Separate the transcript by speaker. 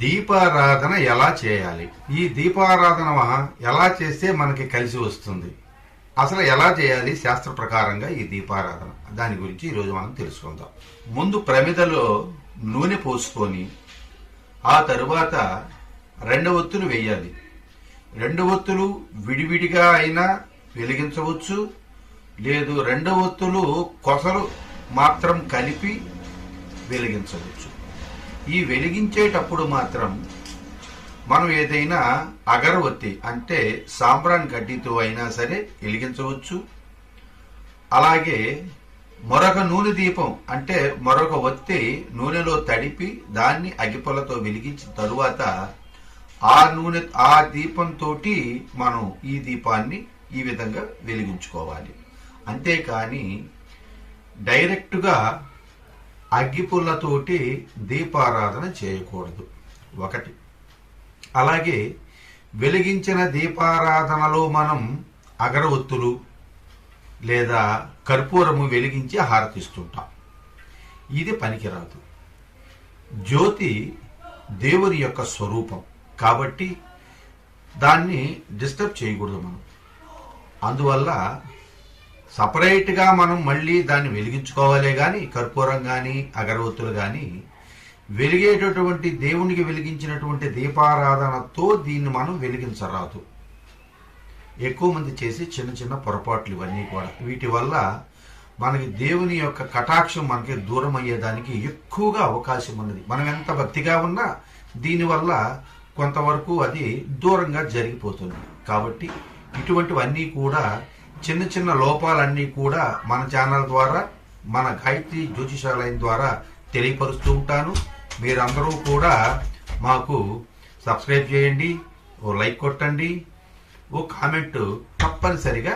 Speaker 1: దీపారాధన ఎలా చేయాలి? ఈ దీపారాధన ఎలా చేస్తే మనకి కలిసి వస్తుంది? అసలు ఎలా చేయాలి శాస్త్ర ప్రకారంగా ఈ దీపారాధన? దాని గురించి ఈరోజు మనం తెలుసుకుందాం. ముందు ప్రమిదలో నూనె పోసుకొని ఆ తరువాత రెండు ఒత్తులు వేయాలి. రెండు ఒత్తులు విడివిడిగా అయినా వెలిగించవచ్చు. లేదు రెండు ఒత్తులు కొసలు మాత్రం కలిపి వెలిగించవచ్చు. ఈ వెలిగించేటప్పుడు మాత్రం మనం ఏదైనా అగరవత్తి అంటే సాంబ్రాన్ గడ్డితో అయినా సరే వెలిగించవచ్చు. అలాగే మరొక నూనె దీపం అంటే మరొక ఒత్తి నూనెలో తడిపి దాన్ని అగిపొలతో వెలిగించిన తరువాత ఆ నూనె ఆ దీపంతో మనం ఈ దీపాన్ని ఈ విధంగా వెలిగించుకోవాలి. అంతేకాని డైరెక్ట్గా అగ్గిపుల్లతోటి దీపారాధన చేయకూడదు. ఒకటి. అలాగే వెలిగించిన దీపారాధనలో మనం అగరవత్తులు లేదా కర్పూరము వెలిగించి హారతిస్తుంటాం. ఇది పనికిరాదు. జ్యోతి దేవుని యొక్క స్వరూపం కాబట్టి దాన్ని డిస్టర్బ్ చేయకూడదు మనం. అందువల్ల సపరేట్గా మనం మళ్ళీ దాన్ని వెలిగించుకోవాలే కానీ కర్పూరం కానీ అగరవత్తులు కానీ వెలిగేటటువంటి దేవునికి వెలిగించినటువంటి దీపారాధనతో దీన్ని మనం వెలిగించరాదు. ఎక్కువ మంది చేసి చిన్న చిన్న పొరపాట్లు ఇవన్నీ కూడా. వీటి వల్ల మనకి దేవుని యొక్క కటాక్షం మనకి దూరం అయ్యేదానికి ఎక్కువగా అవకాశం ఉన్నది. మనం ఎంత భక్తిగా ఉన్నా దీనివల్ల కొంతవరకు అది దూరంగా జరిగిపోతుంది. కాబట్టి ఇటువంటివన్నీ కూడా చిన్న చిన్న లోపాలన్నీ కూడా మన ఛానల్ ద్వారా మన గాయత్రి జ్యోతిషాలయం ద్వారా తెలియపరుస్తూ ఉంటాను. మీరందరూ కూడా మాకు సబ్స్క్రైబ్ చేయండి ఓ లైక్ కొట్టండి ఓ కామెంట్ తప్పనిసరిగా